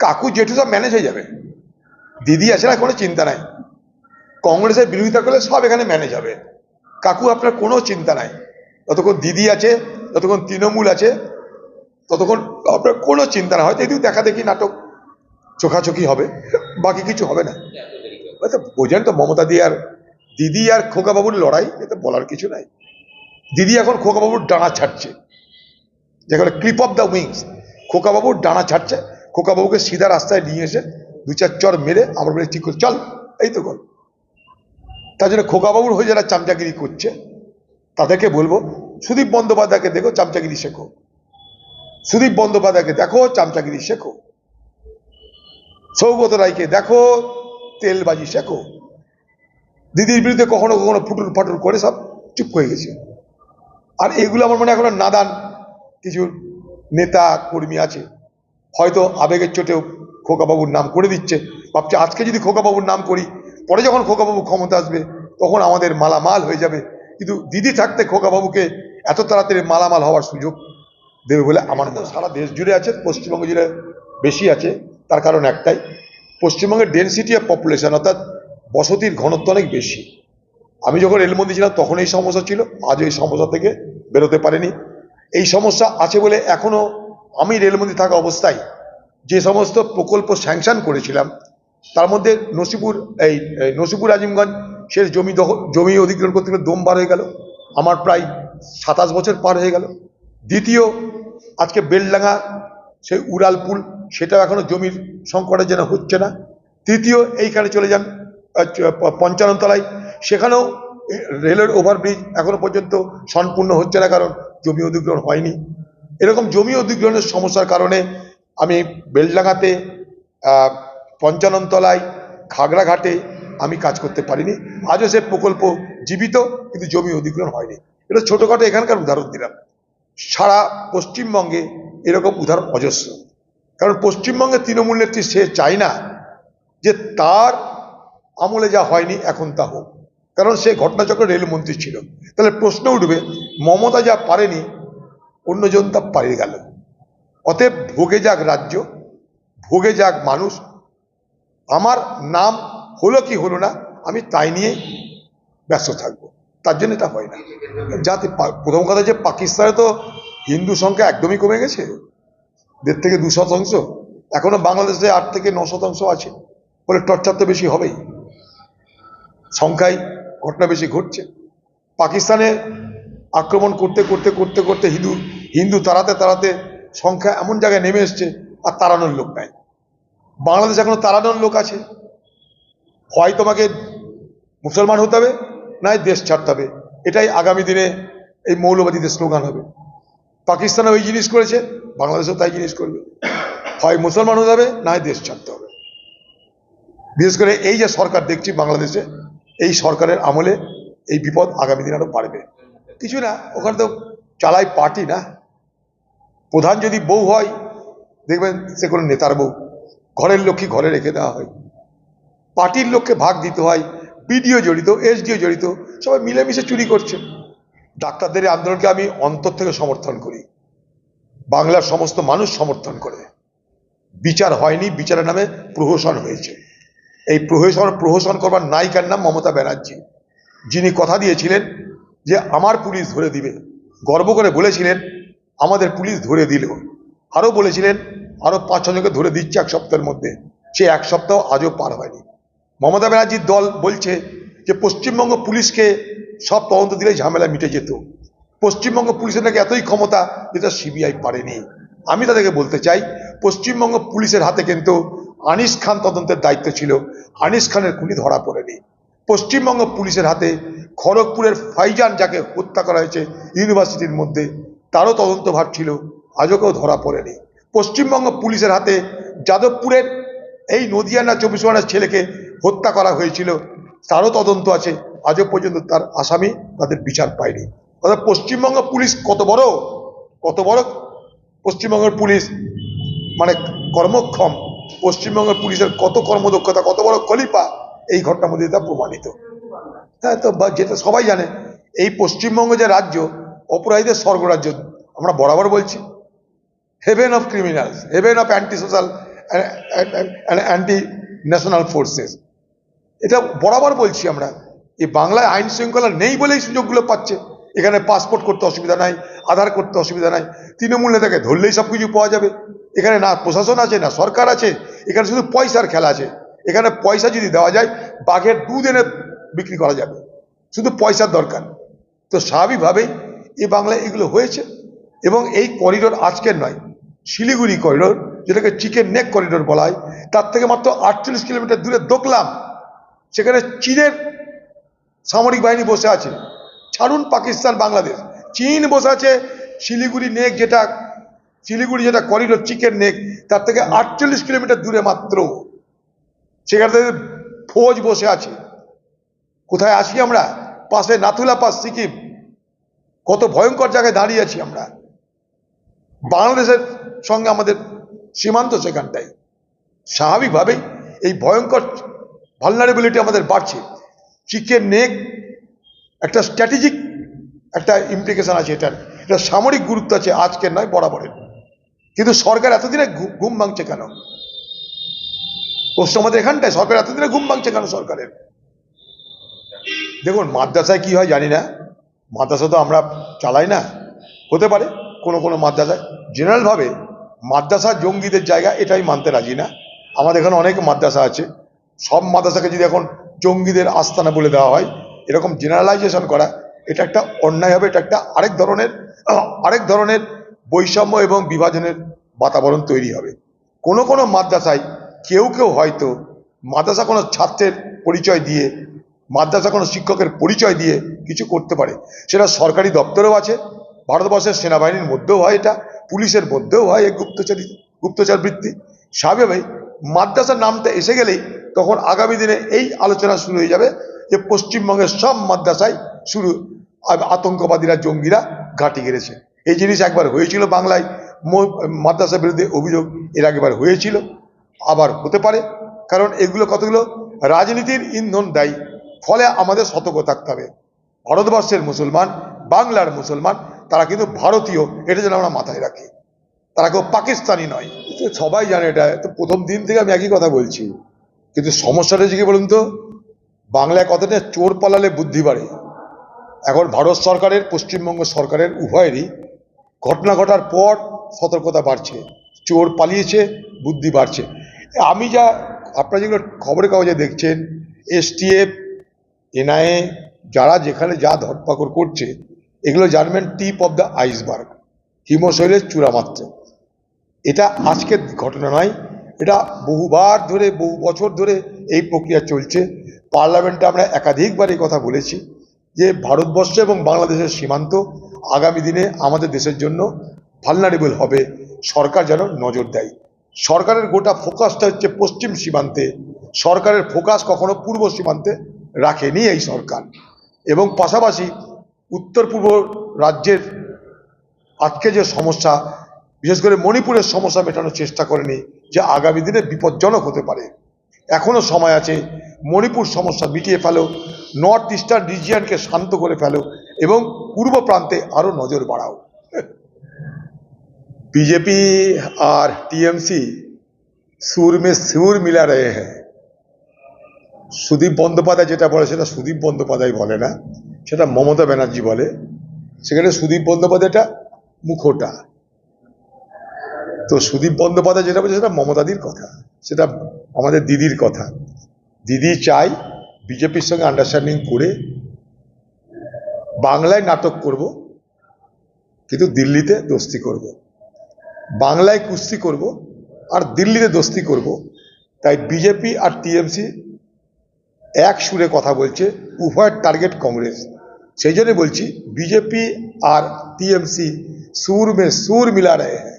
কাকু জেঠু সব ম্যানেজ হয়ে যাবে। দিদি আছে না, কোনো চিন্তা নাই। কংগ্রেসের বিরোধিতা করলে সব এখানে ম্যানেজ হবে। কাকু, আপনার কোনো চিন্তা নাই। যতক্ষণ দিদি আছে, যতক্ষণ তৃণমূল আছে, ততক্ষণ আপনার কোনো চিন্তা না হয়তো এদিকে দেখা দেখি নাটক চোখাচোখি হবে, বাকি কিছু হবে না। বোঝেন তো মমতা দি আর দিদি আর খোকাবাবুর লড়াই এতে বলার কিছু নাই। দিদি এখন খোকাবাবুর ডানা ছাড়ছে। যেখানে ক্লিপ অফ দ্য উইংস খোকাবাবুর ডানা ছাড়ছে। খোকাবাবুকে সিধা রাস্তায় নিয়ে এসে দু চার চর মেরে আমার বলে, ঠিক করে, চল। এই তো কর। তার জন্য খোকাবাবুর হয়ে যারা চামচাগিরি করছে, তাদেরকে বলব, সুদীপ বন্দ্যোপাধ্যায়কে দেখো, চামচাগিরি শেখো। সুদীপ বন্দ্যোপাধ্যায়কে দেখো, চামচাগিরি শেখো। সৌগত রায়কে দেখো, তেলবাজি শেখো। দিদির বিরুদ্ধে কখনো কখনো ফুটুর ফাটুর করে সব চুপ হয়ে গেছে। আর এগুলো আমার মনে হয় এখনও নাদান কিছু নেতা কর্মী আছে হয়তো আবেগের চোটেও খোকাবাবুর নাম করে দিচ্ছে। ভাবছে, আজকে যদি খোকাবাবুর নাম করি, পরে যখন খোকাবাবু ক্ষমতা আসবে, তখন আমাদের মালামাল হয়ে যাবে। কিন্তু দিদি থাকতে খোকাবাবুকে এত তাড়াতাড়ি মালামাল হওয়ার সুযোগ দেবে বলে আমার হয়। সারা দেশ জুড়ে আছে, পশ্চিমবঙ্গ জুড়ে বেশি আছে, তার কারণ একটাই। পশ্চিমবঙ্গের ডেন্সিটি অফ পপুলেশন অর্থাৎ বসতির ঘনত্ব অনেক বেশি। আমি যখন রেলমন্ত্রী ছিলাম, তখন এই সমস্যা ছিল, আজও এই সমস্যা থেকে বেরোতে পারেনি। এই সমস্যা আছে বলে এখনও আমি রেলমন্ত্রী থাকা অবস্থায় যে সমস্ত প্রকল্প স্যাংশন করেছিলাম, তার মধ্যে নসিপুর, এই নসিপুর আজিমগঞ্জ সে জমি দখল জমি অধিগ্রহণ করতে গেলে দম হয়ে গেল, আমার প্রায় সাতাশ বছর পার হয়ে গেল। দ্বিতীয়, আজকে বেলডাঙ্গা সেই উড়ালপুল, সেটাও এখনও জমির সংকটের যেন হচ্ছে না। তৃতীয়, এইখানে চলে যান পঞ্চাননতলায়, সেখানেও রেলের ওভারব্রিজ এখনও পর্যন্ত সম্পূর্ণ হচ্ছে না, কারণ জমি অধিগ্রহণ হয়নি। এরকম জমি অধিগ্রহণের সমস্যার কারণে আমি বেলডাঙ্গাতে আহ, পঞ্চাননতলায় খাগড়াঘাটে আমি কাজ করতে পারিনি। আজও সে প্রকল্প জীবিত কিন্তু জমি অধিগ্রহণ হয়নি। এটা ছোটোখাটো এখানকার উদাহরণ দিলাম। সারা পশ্চিমবঙ্গে এরকম উদাহরণ অজস্র। কারণ পশ্চিমবঙ্গের তৃণমূল নেত্রী সে চায় না যে তার আমলে যা হয়নি এখন তা হোক। কারণ সে ঘটনাচক্র রেলমন্ত্রী ছিল। তাহলে প্রশ্ন উঠবে মমতা যা পারেনি অন্যজন তা পারে গেল। অতএব ভোগে যাক রাজ্য, ভোগে যাক মানুষ। আমার নাম হলো কি হলো না, আমি তাই নিয়ে ব্যস্ত থাকব। তার জন্য এটা হয় না। যাতে প্রথম কথা যে পাকিস্তানে তো হিন্দু সংখ্যা একদমই কমে গেছে। দেড় থেকে দু শতাংশ। এখনও বাংলাদেশে আট থেকে ন শতাংশ আছে। বলে টর্চার তো বেশি হবেই। সংখ্যায় ঘটনা বেশি ঘটছে। পাকিস্তানে আক্রমণ করতে করতে করতে করতে হিন্দু হিন্দু তাড়াতে তাড়াতে সংখ্যা এমন জায়গায় নেমে এসছে, আর তাড়ানোর লোক নাই। বাংলাদেশ এখনও তাড়ানোর লোক আছে। হয় তোমাকে মুসলমান হতে হবে নয় দেশ ছাড়তে হবে। এটাই আগামী দিনে এই মৌলবাদীদের স্লোগান হবে। পাকিস্তানে ওই জিনিস করেছে, বাংলাদেশেও তাই জিনিস করবে। হয় মুসলমান হতে হবে নয় দেশ ছাড়তে হবে। বিশেষ করে এই যে সরকার দেখছি বাংলাদেশে, এই সরকারের আমলে এই বিপদ আগামী দিন আরও বাড়বে। কিছু না, ওখানে তো চালাই পার্টি না। প্রধান যদি বউ হয়, দেখবেন সে কোনো নেতার বউ। ঘরের লক্ষ্মী ঘরে রেখে দেওয়া হয়। পার্টির লোককে ভাগ দিতে হয়। বিডিও জড়িত, এসডিও জড়িত, সবাই মিলেমিশে চুরি করছে। ডাক্তারদের আন্দোলনকে আমি অন্তর থেকে সমর্থন করি। বাংলার সমস্ত মানুষ সমর্থন করে। বিচার হয়নি, বিচারের নামে প্রহসন হয়েছে। এই প্রহসন প্রহসন করবার নায়িকার নাম মমতা ব্যানার্জি। যিনি কথা দিয়েছিলেন যে, আমার পুলিশ ধরে দিবে। গর্ব করে বলেছিলেন আমাদের পুলিশ ধরে দিল। আরও বলেছিলেন, আরও পাঁচ ছজনকে ধরে দিচ্ছে এক সপ্তাহের মধ্যে। সে এক সপ্তাহ আজও পার হয়নি। মমতা ব্যানার্জির দল বলছে যে, পশ্চিমবঙ্গ পুলিশকে সব তদন্ত দিলে ঝামেলা মিটে যেত। পশ্চিমবঙ্গ পুলিশের নাকি এতই ক্ষমতা যেটা সিবিআই পারেনি। আমি তাদেরকে বলতে চাই, পশ্চিমবঙ্গ পুলিশের হাতে কিন্তু আনিস খান তদন্তের দায়িত্ব ছিল। আনিস খানের খুনি ধরা পড়েনি। পশ্চিমবঙ্গ পুলিশের হাতে খড়গপুরের ফাইজান যাকে হত্যা করা হয়েছে ইউনিভার্সিটির মধ্যে তারও তদন্তভার ছিল। আজও কেউ ধরা পড়েনি। পশ্চিমবঙ্গ পুলিশের হাতে যাদবপুরের এই নদিয়ানা চব্বিশ পরগনার ছেলেকে হত্যা করা হয়েছিল। তারও তদন্ত আছে। আজও পর্যন্ত তার আসামি তাদের বিচার পায়নি। অর্থাৎ পশ্চিমবঙ্গ পুলিশ কত বড়? কত বড়? পশ্চিমবঙ্গের পুলিশ মানে কর্মক্ষম। পশ্চিমবঙ্গের পুলিশের কত কর্মদক্ষতা, কত বড় কলিপা এই ঘটনার মধ্যে তা প্রমাণিত। হ্যাঁ তো যেটা সবাই জানে, এই পশ্চিমবঙ্গ যে রাজ্য অপরাধীদের স্বর্গরাজ্য, আমরা বরাবর বলছি। Heaven of criminals heaven of anti social anti national forces এটা বরাবর বলছি আমরা। এই বাংলায় আইন শৃঙ্খলা নেই বলেই সুযোগগুলো পাচ্ছে। এখানে পাসপোর্ট করতে অসুবিধা নাই, আধার করতে অসুবিধা নাই, তৃণমূল নেতাকে ধরলেই সব কিছু পাওয়া যাবে। এখানে না প্রশাসন আছে, না সরকার আছে, এখানে শুধু পয়সার খেলা আছে। এখানে পয়সা যদি দেওয়া যায়, বাঘের দুধ এনে বিক্রি করা যাবে। শুধু পয়সার দরকার। তো স্বাভাবিকভাবেই এই বাংলায় এগুলো হয়েছে। এবং এই করিডোর আজকের নয়, শিলিগুড়ি করিডোর যেটাকে চিকেন নেক করিডোর বলা হয়, তার থেকে মাত্র আটচল্লিশ কিলোমিটার দূরে দোকলাম। সেখানে চীনের সামরিক বাহিনী বসে আছে। ছাড়ুন পাকিস্তান, বাংলাদেশ। চীন বসে আছে শিলিগুড়ি নেক যেটা, শিলিগুড়ি যেটা করিডোর চিকেন নেক, তার থেকে আটচল্লিশ কিলোমিটার দূরে মাত্র। সেখানে ফৌজ বসে আছে। কোথায় আসি আমরা? পাশে নাথুলা পাস সিকিম। কত ভয়ঙ্কর জায়গায় দাঁড়িয়ে আছি আমরা। বাংলাদেশের সঙ্গে আমাদের সীমান্ত সেখানটাই। স্বাভাবিকভাবেই এই ভয়ঙ্কর ভালনারেবিলিটি আমাদের বাড়ছে। চিকেন নেক একটা স্ট্র্যাটেজিক একটা ইমপ্লিকেশন আছে এটার। এটা সামরিক গুরুত্ব আছে, আজকের নয়, বরাবরের। কিন্তু সরকার এতদিনে ঘুম ভাঙছে কেন? প্রশ্ন আমাদের এখানটায়, সরকার এতদিনে ঘুম ভাঙছে কেন সরকারের? দেখুন, মাদ্রাসায় কি হয় জানি না। মাদ্রাসা তো আমরা চালাই না। হতে পারে, কোনো কোনো মাদ্রাসায়। জেনারেলভাবে মাদ্রাসা জঙ্গিদের জায়গা, এটাই মানতে রাজি না। আমাদের এখানে অনেক মাদ্রাসা আছে। সব মাদ্রাসাকে যদি এখন জঙ্গিদের আস্তানা বলে দেওয়া হয়, এরকম জেনারেলাইজেশন করা, এটা একটা অন্যায় হবে, এটা একটা আরেক ধরনের আরেক ধরনের বৈষম্য এবং বিভাজনের বাতাবরণ তৈরি হবে। কোনো কোনো মাদ্রাসায় কেউ কেউ হয়তো মাদ্রাসা কোনো ছাত্রের পরিচয় দিয়ে মাদ্রাসা কোনো শিক্ষকের পরিচয় দিয়ে কিছু করতে পারে। সেটা সরকারি দপ্তরেও আছে, ভারতবর্ষের সেনাবাহিনীর মধ্যেও হয় এটা, পুলিশের মধ্যেও হয় এই গুপ্তচরী, গুপ্তচর বৃত্তি। স্বাভাবিক মাদ্রাসার নামটা এসে গেলেই তখন আগামী দিনে এই আলোচনা শুরু হয়ে যাবে যে পশ্চিমবঙ্গের সব মাদ্রাসায় শুরু আতঙ্কবাদীরা, জঙ্গিরা ঘাঁটি গেড়েছে। এই জিনিস একবার হয়েছিল বাংলায়, ম- মাদ্রাসার বিরুদ্ধে অভিযোগ এর আগেবার হয়েছিল, আবার হতে পারে। কারণ এগুলো কতগুলো? রাজনীতির ইন্ধন দেয়। ফলে আমাদের সতর্ক থাকতে হবে। ভারতবর্ষের মুসলমান, বাংলার মুসলমান, তারা কিন্তু ভারতীয়, এটা যেন আমরা মাথায় রাখি। তারা কেউ পাকিস্তানি নয়। সবাই জানে এটা। তো প্রথম দিন থেকে আমি একই কথা বলছি। কিন্তু সমস্যাটা কি বলুন তো? বাংলায় কথাটা চোর পালালে বুদ্ধি বাড়ে। এখন ভারত সরকারের, পশ্চিমবঙ্গ সরকারের উভয়েরই ঘটনা ঘটার পর সতর্কতা বাড়ছে। চোর পালিয়েছে, বুদ্ধি বাড়ছে। আমি যা, আপনারা যেগুলো খবরের কাগজে দেখছেন, এসটিএফ এনআইএ যারা যেখানে যা ধরপাকড় করছে, এগুলো জানবেন টিপ অফ দ্য আইসবার্গ, হিমশৈলের চূড়ামাত্র। এটা আজকের ঘটনা নয়, এটা বহুবার ধরে, বহু বছর ধরে এই প্রক্রিয়া চলছে। পার্লামেন্টে আমরা একাধিকবার এই কথা বলেছি যে ভারতবর্ষ এবং বাংলাদেশের সীমান্ত আগামী দিনে আমাদের দেশের জন্য ভালনারেবল হবে। সরকার যেন নজর দেয়। সরকারের গোটা ফোকাসটা হচ্ছে পশ্চিম সীমান্তে। সরকারের ফোকাস কখনো পূর্ব সীমান্তে রাখেনি এই সরকার এবং পাশাপাশি উত্তর পূর্ব রাজ্যের আজকে যে সমস্যা বিশেষ করে মণিপুরের সমস্যা মেটানোর চেষ্টা করেনি যে আগামী দিনে বিপজ্জনক হতে পারে এখনো সময় আছে মণিপুর সমস্যা মিটিয়ে ফেলো নর্থ ইস্টার্ন রিজিয়নকে শান্ত করে ফেলো এবং পূর্ব প্রান্তে আরো নজর বাড়াও बीजेपी और टीएमसी সুর মে সুর মিলা রয়ে হ্যাঁ সুদীপ বন্দ্যোপাধ্যায় যেটা বলে, সেটা সুদীপ বন্দ্যোপাধ্যায় বলে না, সেটা মমতা ব্যানার্জি বলে। সেখানে সুদীপ বন্দ্যোপাধ্যায়টা মুখোটা। তো সুদীপ বন্দ্যোপাধ্যায় যেটা বলছে, সেটা মমতাদির কথা। সেটা আমাদের দিদির কথা। দিদি চাই বিজেপির সঙ্গে আন্ডারস্ট্যান্ডিং করে বাংলায় নাটক করব, কিন্তু দিল্লিতে দোস্তি করব। বাংলায় কুস্তি করব আর দিল্লিতে দোস্তি করব। তাই বিজেপি আর টিএমসি এক সুরে কথা বলছে, উভয়ের টার্গেট কংগ্রেস। সেই জন্য বলছি, বিজেপি আর টিএমসি সুর মে সুর মিলা হ্যাঁ